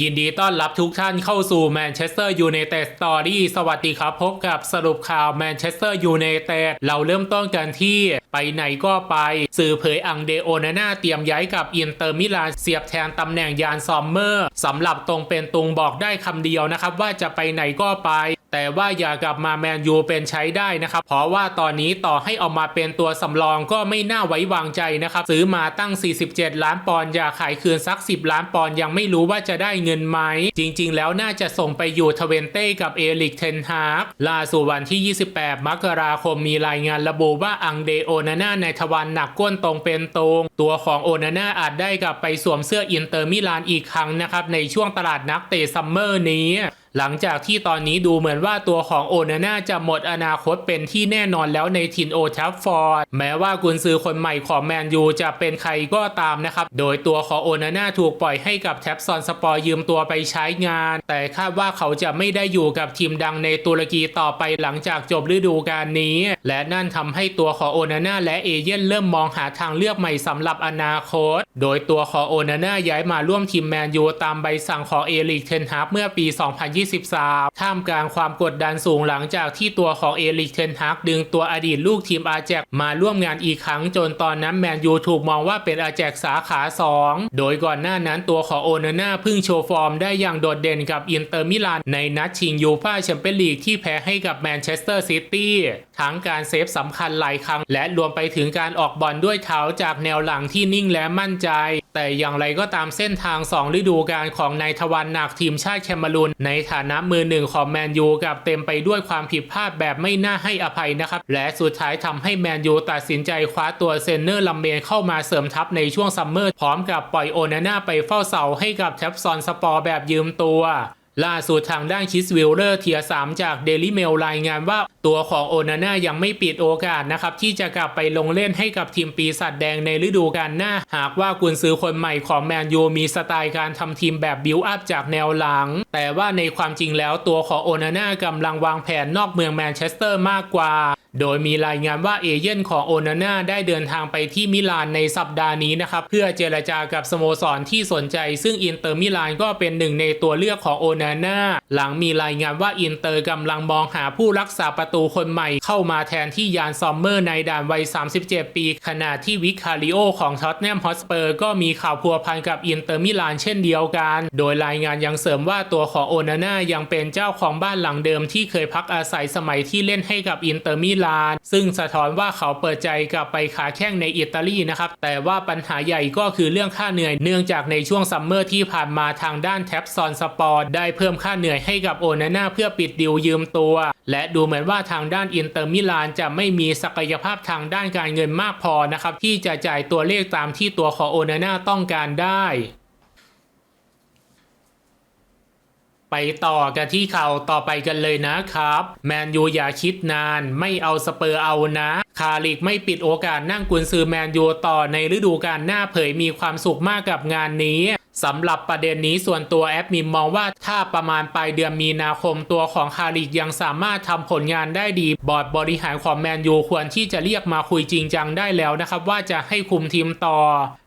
ยินดีต้อนรับทุกท่านเข้าสู่แมนเชสเตอร์ยูไนเต็ดสตอรี่สวัสดีครับ พบกับสรุปข่าวแมนเชสเตอร์ยูไนเต็ดเราเริ่มต้นกันที่ไปไหนก็ไปสื่อเผยอังเดโอนาน่าเตรียมย้ายกับอินเตอร์มิลานเสียบแทนตำแหน่งยานซอมเมอร์สำหรับตรงเป็นตุงบอกได้คำเดียวนะครับ ว่าจะไปไหนก็ไป แต่ว่าอย่ากลับมาแมนยูเป็นใช้ได้นะครับ เพราะว่าตอนนี้ต่อให้ออกมาเป็นตัวสำรองก็ไม่น่าไว้วางใจนะครับ ซื้อมาตั้ง 47 ล้านปอนด์อย่าขายคืนสัก 10 ล้านปอนด์ยังไม่รู้ว่าจะได้เงินไหม จริง ๆ แล้วน่าจะส่งไปอยู่ทเวนเต้กับเอลิกเทนฮาร์กล่าสุดวันที่ 28 มกราคมมีรายงานระบุว่าอังเดโอนาน่าในทวารหนักก้นตรงเป็นตรง ตัวของโอนาน่าอาจได้กลับไปสวมเสื้ออินเตอร์มิลานอีกครั้งนะครับในช่วงตลาดนักเตะซัมเมอร์นี้ หลังจากที่ตอนนี้ดูเหมือนว่าตัวของโอนาน่าจะหมดอนาคตเป็นที่แน่นอนแล้วในทินโอทัฟฟอร์ดแม้ว่ากุนซือคนใหม่ของแมนยูจะเป็นใครก็ตามนะครับ โดยตัวของโอนาน่าถูกปล่อยให้กับแท็บซอนสปอร์ยืมตัวไปใช้งาน แต่คาดว่าเขาจะไม่ได้อยู่กับทีมดังในตุรกีต่อไปหลังจากจบฤดูกาลนี้ และนั่นทำให้ตัวของโอนาน่าและเอเย่นเริ่มมองหาทางเลือกใหม่สำหรับอนาคต โดยตัวของโอนาน่าย้ายมาร่วมทีมแมนยูตามใบสั่งของเอลิกเทนฮากเมื่อปี 2023 23ท่ามกลางความกดดันสูงหลังจากที่ตัวของเอริกเทนฮากดึงตัวอดีตลูกทีมอาแจกมาร่วมงานอีกครั้งจนตอนนั้นแมนยูถูกมองว่าเป็นอาแจกสาขา 2 โดยก่อนหน้านั้นตัวของโอนาน่าเพิ่งโชว์ฟอร์มได้อย่างโดดเด่นกับอินเตอร์มิลานในนัดชิงยูฟ่าแชมเปี้ยนลีกที่แพ้ให้กับแมนเชสเตอร์ซิตี้ ทั้งการเซฟสำคัญหลายครั้ง และรวมไปถึงการออกบอลด้วยเท้าจากแนวหลังที่นิ่งและมั่นใจ แต่อย่างไรก็ตามเส้นทาง 2 ฤดูกาลของนายทวันหนักทีมชาติแคนารูนในฐานะมือหนึ่งของแมนยูกับเต็มไปด้วยความผิดพลาดแบบไม่น่าให้อภัยนะครับ และสุดท้ายทำให้แมนยูตัดสินใจคว้าตัวเซนเนอร์ลัมเบนเข้ามาเสริมทัพในช่วงซัมเมอร์พร้อมกับปล่อยโอนาน่าไปเฝ้าเสาให้กับแท็บซอนสปอร์แบบยืมตัวล่าสุดทางด้านคิสวิลเลอร์เทีย3จากเดลิเมลรายงานว่า ตัวของโอนาน่ายังไม่ปิดโอกาสนะครับที่จะกลับไปลงเล่นให้กับทีมปีศาจแดงในฤดูกาลหน้า หากว่ากุนซือคนใหม่ของแมนยูมีสไตล์การทำทีมแบบบิวอัพจากแนวหลัง แต่ว่าในความจริงแล้วตัวของโอนาน่ากำลังวางแผนนอกเมืองแมนเชสเตอร์มากกว่าโดยมีรายงานว่าเอเย่นของโอนาน่าได้เดินทางไปที่มิลานในสัปดาห์นี้นะครับ เพื่อเจรจากับสโมสรที่สนใจ ซึ่งอินเตอร์มิลานก็เป็นหนึ่งในตัวเลือกของโอนาน่าหลังมีรายงานว่าอินเตอร์กำลังมองหาผู้รักษาประตูตูคนใหม่เข้ามาแทนที่ยานซอมเมอร์ในด่านวัย 37 ปี ขณะที่วิคาริโอของท็อตแนมฮอสเปอร์ก็มีข่าวพัวพันกับอินเตอร์มิลานเช่นเดียวกัน โดยรายงานยังเสริมว่าตัวของโอนาน่ายังเป็นเจ้าของบ้านหลังเดิมที่เคยพักอาศัยสมัยที่เล่นให้กับอินเตอร์มิลาน ซึ่งสะท้อนว่าเขาเปิดใจกลับไปขาแข้งในอิตาลีนะครับ แต่ว่าปัญหาใหญ่ก็คือเรื่องค่าเหนื่อยเนื่องจากในช่วงซัมเมอร์ที่ผ่านมาทางด้านแท็บซอนสปอร์ตได้เพิ่มค่าเหนื่อยให้กับโอนาน่าเพื่อปิดดิวยืมตัว และดูเหมือนว่าทางด้านอินเตอร์มิลานจะไม่มีศักยภาพทางด้านการเงินมากพอนะครับที่จะจ่ายตัวเลขตามที่ตัวของโอนาน่าต้องการได้ไปต่อกันที่ข่าวต่อไปกันเลยนะครับ แมนยูอย่าคิดนานไม่เอาสเปอร์เอานะ คาริกไม่ปิดโอกาสนั่งกุนซือแมนยูต่อในฤดูกาลหน้าเผยมีความสุขมากกับงานนี้ สำหรับประเด็นนี้ส่วนตัวแอดมินมองว่าถ้าประมาณปลายเดือนมีนาคมตัวของคาริกยังสามารถทำผลงานได้ดี บอร์ดบริหารของแมนยูควรที่จะเรียกมาคุยจริงจังได้แล้วนะครับ ว่าจะให้คุมทีมต่อ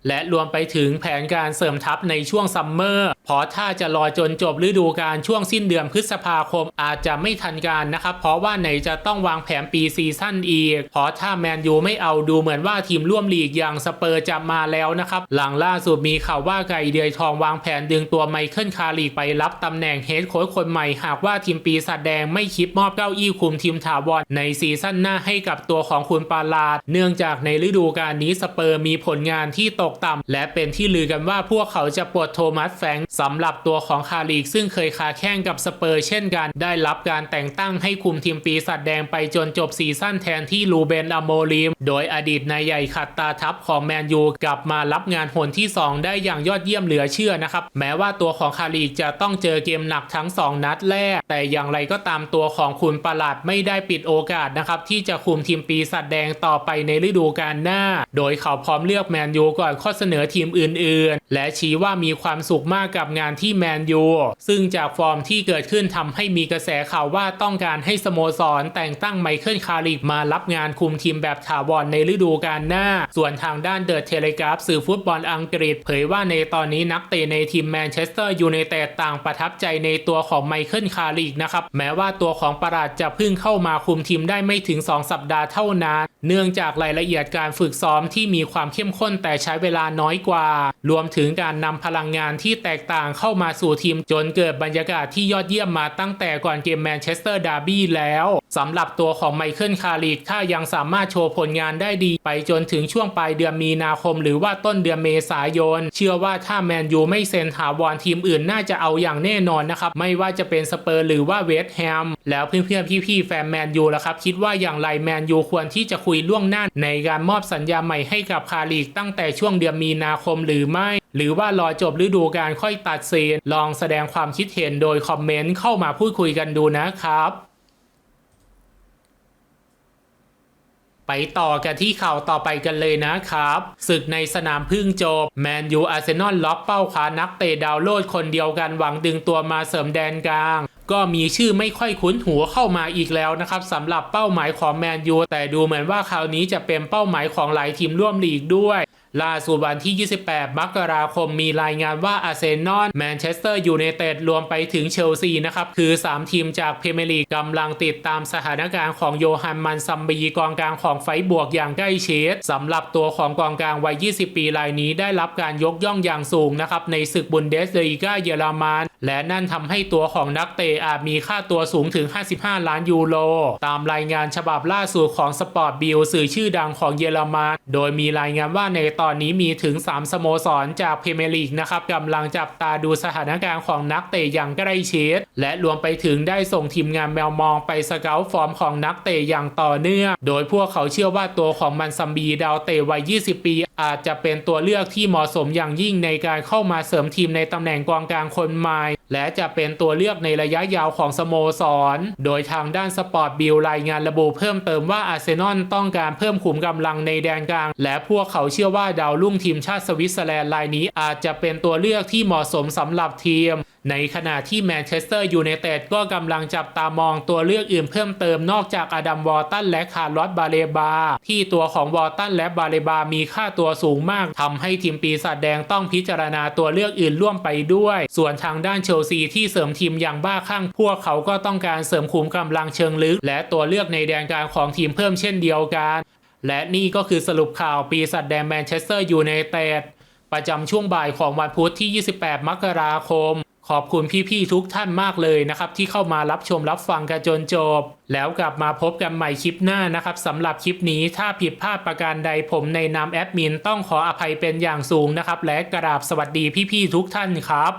และรวมไปถึงแผนการเสริมทัพในช่วงซัมเมอร์เพราะถ้าจะรอจนจบฤดูกาลช่วงสิ้นเดือนพฤษภาคมอาจจะไม่ทันการนะครับ เพราะว่าไหนจะต้องวางแผนปีซีซั่นอีก เพราะถ้าแมนยูไม่เอาดูเหมือนว่าทีมร่วมลีกอย่างสเปอร์จะมาแล้วนะครับ หลังล่าสุดมีข่าวว่าไก่เดือยทองวางแผนดึงตัวไมเคิลคารีไปรับตำแหน่งเฮดโค้ชคนใหม่หากว่าทีมปีศาจแดงไม่คิดมอบเก้าอี้คุมทีมถาวรในซีซั่นหน้าให้กับตัวของคุณปาลาดเนื่องจากในฤดูกาลนี้สเปอร์มีผลงานที่ตกต่ำและเป็นที่ลือกันว่าพวกเขาจะปลดโทมัสแฟงสำหรับตัวของคาริกซึ่งเคยคาแข่งกับสเปอร์เช่นกัน ได้รับการแต่งตั้งให้คุมทีมปีศาจแดงไปจนจบซีซั่นแทนที่ลูเบนอโมลิม โดยอดีตนายใหญ่ขัดตาทัพของแมนยูกลับมารับงานหนที่ 2 ได้อย่างยอดเยี่ยมเหลือเชื่อนะครับ แม้ว่าตัวของคาริกจะต้องเจอเกมหนักทั้ง 2 นัดแรก แต่อย่างไรก็ตามตัวของคุณประหลัดไม่ได้ปิดโอกาสนะครับที่จะคุมทีมปีศาจแดงต่อไปในฤดูกาลหน้า โดยเขาพร้อมเลือกแมนยูก่อนข้อเสนอทีมอื่น ๆ และชี้ว่ามีความสุขมากกับงานที่แมนยู ซึ่งจากฟอร์มที่เกิดขึ้นทำให้มีกระแสข่าวว่าต้องการให้สโมสรแต่งตั้งไมเคิลคาริกมารับงานคุมทีมแบบถาวรในฤดูกาลหน้า ส่วนทางด้านเดอะเทเลกราฟสื่อฟุตบอลอังกฤษ เผยว่าในตอนนี้นักเตะในทีมแมนเชสเตอร์ยูไนเต็ดต่างประทับใจในตัวของไมเคิลคาริกนะครับ แม้ว่าตัวของปราดจะเพิ่งเข้ามาคุมทีมได้ไม่ถึง 2 สัปดาห์เท่านั้น เนื่องจากรายละเอียดการฝึกซ้อมที่มีความเข้มข้นแต่ใช้เวลาน้อยกว่า รวมถึงการนำพลังงานที่แตกต่างเข้ามาสู่ทีมจนเกิดบรรยากาศที่ยอดเยี่ยมมาตั้งแต่ก่อนเกมแมนเชสเตอร์ดาร์บี้แล้วสำหรับตัวของไมเคิลคาริกถ้ายังสามารถโชว์ผลงานได้ดี ไปจนถึงช่วงปลายเดือนมีนาคม หรือว่าต้นเดือนเมษายน เชื่อว่าถ้าแมนยูไม่เซ็นถาวรทีมอื่นน่าจะเอาอย่างแน่นอนนะครับ ไม่ว่าจะเป็นสเปอร์หรือว่าเวสต์แฮมแล้วเพื่อนๆพี่ๆแฟนแมนยูล่ะครับ คิดว่าอย่างไรแมนยูควรที่จะคุยล่วงหน้าในการมอบสัญญาใหม่ให้กับคาริกตั้งแต่ช่วงเดือนมีนาคมหรือไม่ หรือว่ารอจบฤดูกาลค่อยตัดสินลองแสดงความคิดเห็นโดยคอมเมนต์เข้ามาพูดคุยกันดูนะครับไปต่อกันที่ข่าวต่อไปกันเลยนะครับศึกในสนามพึ่งจบแมนยูอาร์เซนอลล็อกเป้าคว้านักเตะดาวโลดคนเดียวกันหวังดึงตัวมาเสริมแดนกลาง ก็มีชื่อไม่ค่อยคุ้นหูเข้ามาอีกแล้วนะครับสำหรับเป้าหมายของแมนยูแต่ดูเหมือนว่าคราวนี้จะเป็นเป้าหมายของหลายทีมร่วมลีกด้วย ล่าสุดวันที่ 28 มกราคม มีรายงานว่าอาร์เซนอลแมนเชสเตอร์ยูไนเต็ดรวมไปถึงเชลซีนะครับ คือ 3 ทีมจากพรีเมียร์ลีกกำลังติดตามสถานการณ์ของโยฮันมันซัมบีกองกลางของไฟบวกอย่างใกล้ชิดสำหรับตัวของกองกลางวัย 20 ปีรายนี้ได้รับการยกย่องอย่างสูงนะครับ ในศึกบุนเดสลีกาเยอรมันและนั่นทำให้ตัวของนักเตะอาจมีค่าตัวสูงถึง 55 ล้านยูโร ตามรายงานฉบับล่าสุดของสปอร์ตบิลสื่อชื่อดังของเยอรมันโดยมีรายงานว่าในตอนนี้มีถึง 3 สโมสรจากพรีเมียร์ลีกนะครับกำลังจับตาดูสถานการณ์ของนักเตะอย่างใกล้ชิดและรวมไปถึงได้ส่งทีมงานแมวมองไปสเกลฟอร์มของนักเตะอย่างต่อเนื่อง โดยพวกเขาเชื่อว่าตัวของมันซัมบีดาวเตะวัย 20 ปี อาจจะเป็นตัวเลือกที่เหมาะสมอย่างยิ่งในการเข้ามาเสริมทีมในตำแหน่งกองกลางคนใหม่และจะเป็นตัวเลือกในระยะยาวของสโมสร โดยทางด้านสปอร์ตบิลรายงานระบุเพิ่มเติมว่าอาร์เซนอลต้องการเพิ่มขุมกำลังในแดนกลาง และพวกเขาเชื่อว่าดาวรุ่งทีมชาติสวิตเซอร์แลนด์รายนี้อาจจะเป็นตัวเลือกที่เหมาะสมสำหรับทีม ในขณะที่แมนเชสเตอร์ยูไนเต็ดก็กำลังจับตามองตัวเลือกอื่นเพิ่มเติมนอกจากอดัมวอลตันและคาร์ลอสบาเลบา ที่ตัวของวอลตันและบาเลบา มีค่าตัวสูงมากทำให้ทีมปีศาจแดงต้องพิจารณาตัวเลือกอื่นร่วมไปด้วย ส่วนทางด้านเชลซีที่เสริมทีมอย่างบ้าคลั่ง พวกเขาก็ต้องการเสริมขุมกำลังเชิงลึก และตัวเลือกในแดนกลางของทีมเพิ่มเช่นเดียวกัน และนี่ก็คือสรุปข่าวปีศาจแดงแมนเชสเตอร์ยูไนเต็ดประจำช่วงบ่ายของวันพุธที่ 28 มกราคม ขอบคุณพี่ๆทุกท่านมากเลยนะครับที่เข้ามารับชมรับฟังกันจนจบ แล้วกลับมาพบกันใหม่คลิปหน้านะครับสำหรับคลิปนี้ถ้าผิดพลาดประการใดผมในนามแอดมินต้องขออภัยเป็นอย่างสูงนะครับและกราบสวัสดีพี่ๆทุกท่านครับ